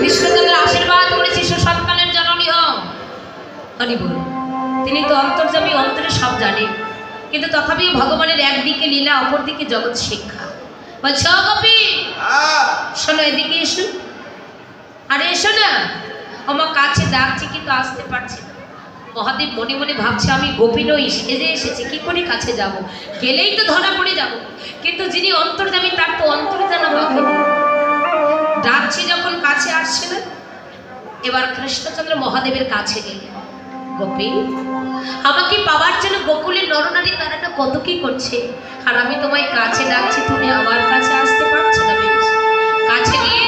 কৃষ্ণচন্দ্র আশীর্বাদ করেছে সুসন্তানের জননী হরি বল। তিনি তো অন্তর্জামী অন্তরে সব জানে। কিন্তু তথাপিও ভগবানের একদিকে লীলা, অপরদিকে জগৎ শিক্ষা। বলছে, "ও হ্যাঁ শোনো, এদিকে এসো। আরে, এসো না। আমার কাছে ডাকছি কিন্তু আসতে না। মহাদেব মনে মনে ভাবছে, আমি এসেছি, কি করে কাছে যাব? গেলেই তো ধরা পড়ে যাব। কিন্তু যিনি ডাকছি যখন আসছে না এবার কৃষ্ণচন্দ্র মহাদেবের কাছে গেলেন গোপী, আমাকে পাওয়ার জন্য গোকুলের নরনারী তারা না কত কি করছে? আর আমি তোমায় কাছে ডাকছি, তুমি আমার কাছে আসতে পারছ না কাছে গিয়ে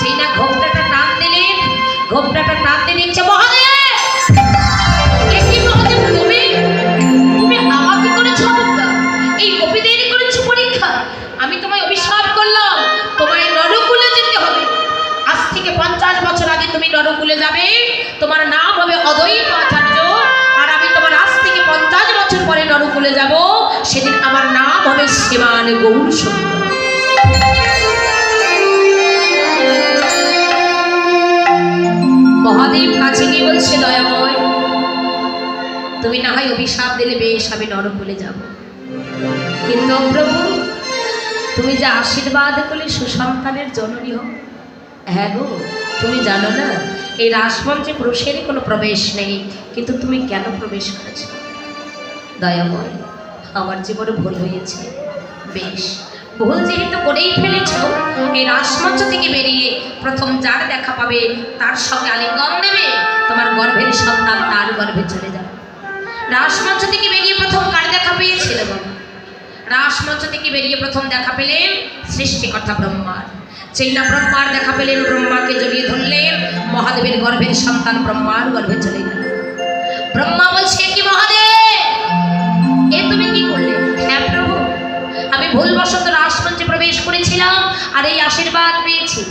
যেই না ঘোমটাটা টান দিলেন ঘোমটাটা টান দিয়ে দেখছে তুমি নরকুলে যাবে। তোমার নাম হবে অদ্বৈত আচার্য। আর আমি তোমার আজ থেকে পঞ্চাশ বছর পরে নরকুলে যাব। সেদিন আমার নাম হবে শিবান গৌর সুন্দর মহাদেব কাছে গিয়ে বলছে, দয়াময়, তুমি না হয় অভিশাপ দিলে বেশ, আমি নরকুলে যাব। কিন্তু প্রভু, তুমি যে আশীর্বাদ করলে সুসন্তানের জননী হোক হ্যাঁ গো তুমি জানো না, এই রাসমঞ্চে পুরুষেরই কোনো প্রবেশ নেই, কিন্তু তুমি কেন প্রবেশ করেছ? দয়াময় আমার জীবনে ভুল হয়েছে। বেশ, ভুল যেহেতু করেই ফেলেছ, এই রাসমঞ্চ থেকে বেরিয়ে প্রথম যার দেখা পাবে, তার সঙ্গে আলিঙ্গন দেবে, তোমার গর্ভের সন্তান তার গর্ভে চলে যাবে। রাসমঞ্চ থেকে বেরিয়ে প্রথম কার দেখা পেয়েছিল বাবা রাসমঞ্চ থেকে বেরিয়ে প্রথম দেখা পেলেন সৃষ্টিকর্তা ব্রহ্মার। সেই না ব্রহ্মার দেখা পেলেন ব্রহ্মাকে জড়িয়ে ধরলেন। মহাদেবের গর্ভের সন্তান ব্রহ্মার গর্ভে চলে গেল। ব্রহ্মা বলছে, কি মহাদেব? এ তুমি কি করলে? হ্যাঁ প্রভু, আমি ভুলবশত রাসমঞ্চে প্রবেশ করেছিলাম আর এই আশীর্বাদ পেয়েছি।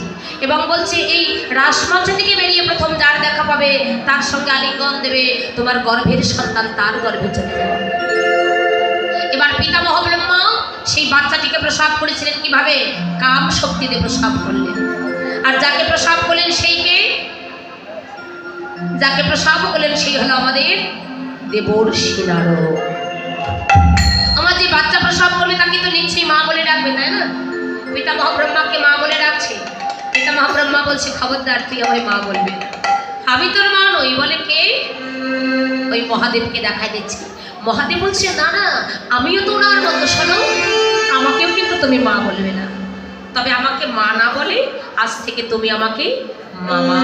এবং বলছে, এই রাসমঞ্চ থেকে বেরিয়ে প্রথম যার দেখা পাবে, তার সঙ্গে আলিঙ্গন দেবে, তোমার গর্ভের সন্তান তার গর্ভে চলে যাবে। সেই বাচ্চাটিকে প্রসাব করেছিলেন কীভাবে? কাম শক্তিতে প্রসাব করলেন। আর যাকে প্রসাব করলেন সেইকে যাকে প্রসাব করলেন সেই হলো আমাদের দেবর শিলারো আমার যে বাচ্চা প্রসাব করবে তাকে তো নিশ্চয়ই মা বলে ডাকবে, তাই না? পিতামহ ব্রহ্মাকে মা বলে ডাকছে। পিতামহ ব্রহ্মা বলছে, খবরদার, তুই আমায় মা বলবে। আমি তোর মা নই, বলে কে? ওই মহাদেবকে দেখা দিচ্ছি। মহাদেব বলছে, না না, আমিও তো ওনার মতো, শোনো। আমাকেও কিন্তু তুমি মা বলবে না। তবে আমাকে মা না বলে আজ থেকে তুমি আমাকে মামা